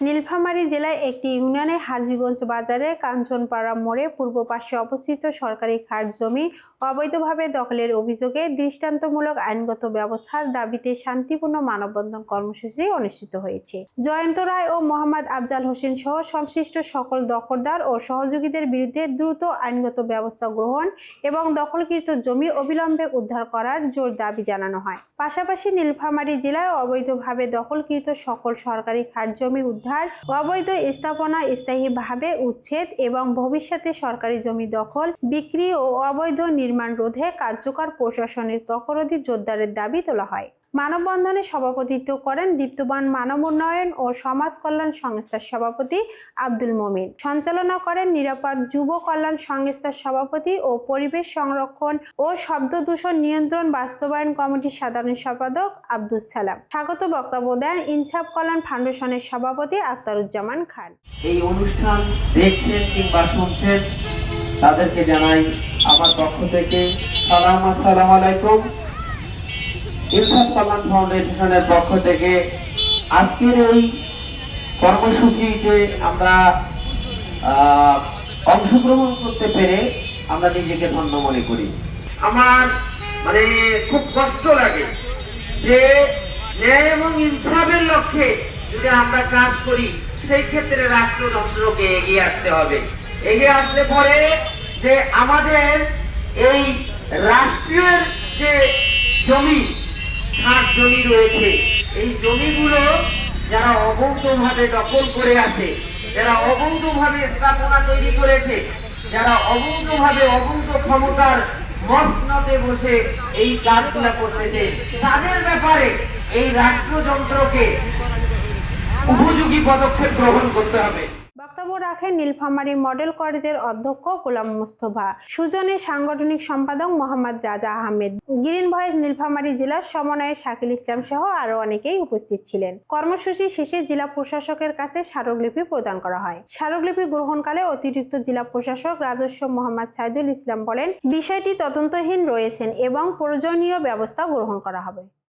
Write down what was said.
নীলফামারী জেলায় একটি ইউনিয়নে হাজীগঞ্জ বাজারের কাঞ্চনপাড়া মোড়ে পূর্ব পাশে অবস্থিত সরকারি খাট জমি অবৈধভাবে দখলের অভিযোগে দৃষ্টান্তমূলক আইনগত ব্যবস্থার দাবিতে শান্তিপূর্ণ মানববন্ধন কর্মসূচি অনুষ্ঠিত হয়েছে। জয়ন্ত রায় ও মোহাম্মদ আফজাল হোসেন সহ সংশ্লিষ্ট সকল দখলদার ও সহযোগীদের বিরুদ্ধে দ্রুত আইনগত ব্যবস্থা গ্রহণ এবং দখলকৃত জমি অবিলম্বে উদ্ধার করার জোর দাবি জানানো হয়। পাশাপাশি নীলফামারী জেলায় অবৈধভাবে দখলকৃত সকল সরকারি খাট জমি উদ্ধার অবৈধ স্থাপনা স্থায়ীভাবে উচ্ছেদ এবং ভবিষ্যতে সরকারি জমি দখল, বিক্রি ও অবৈধ নির্মাণ রোধে কার্যকর প্রশাসনের তকরদি জোরদারের দাবি তোলা হয়। মানববন্ধনে সভাপতিত্ব করেন দীপ্তবান মানব উন্নয়ন ও সমাজ কল্যাণ সংস্থার সভাপতি আব্দুল মমিন। সঞ্চালনা করেন নিরাপদ যুব কল্যাণ সংস্থার সভাপতি ও পরিবেশ সংরক্ষণ ও শব্দ দূষণ নিয়ন্ত্রণ বাস্তবায়ন কমিটির সাধারণ সম্পাদক আব্দুল সালাম। স্বাগত বক্তব্য দেন ইনসাফ কল্যাণ ফাউন্ডেশনের সভাপতি আক্তারুজ্জামান খান। এই অনুষ্ঠান দেখছেন কিংবা শুনছেন, তাদেরকে জানাই আমার পক্ষ থেকে সালাম, আসসালাম আলাইকুম। ইনসাফ কল্যাণ ফাউন্ডেশনের পক্ষ থেকে আজকের এই কর্মসূচিতে আমরা অংশগ্রহণ করতে পেরে আমরা নিজেকে ধন্য মনে করি। আমার মানে খুব কষ্ট লাগে যে ন্যায় এবং ইনসাফের লক্ষ্যে যদি আমরা কাজ করি, সেই ক্ষেত্রে রাষ্ট্রযন্ত্রকে এগিয়ে আসতে হবে। এগিয়ে আসলে পরে যে আমাদের এই রাষ্ট্রের যে জমি জমি রয়েছে। এই জমিগুলো যারা অবৈধভাবে দখল করে আছে, যারা অবৈধভাবে স্থাপনা তৈরি করেছে, যারা অবৈধভাবে অবৈধ ক্ষমতার মসনদে বসে এই কাজগুলা করতেছে, তাদের ব্যাপারে এই রাষ্ট্রযন্ত্রকে উপযোগী পদক্ষেপ গ্রহণ করতে হবে। বক্তব্য রাখেন নীলফামারী মডেল কলেজের অধ্যক্ষ গোলাম মুস্তফা, সুজনের সাংগঠনিক সম্পাদক মোহাম্মদ রাজা আহমেদ। গ্রিন ভয়েস নীলফামারী জেলার সমন্বয়ে শাকিল ইসলাম সহ আরও অনেকেই উপস্থিত ছিলেন। কর্মসূচি শেষে জেলা প্রশাসকের কাছে স্মারকলিপি প্রদান করা হয়। স্মারকলিপি গ্রহণকালে অতিরিক্ত জেলা প্রশাসক রাজস্ব মোহাম্মদ সাইদুল ইসলাম বলেন, বিষয়টি তদন্তহীন রয়েছেন এবং প্রয়োজনীয় ব্যবস্থা গ্রহণ করা হবে।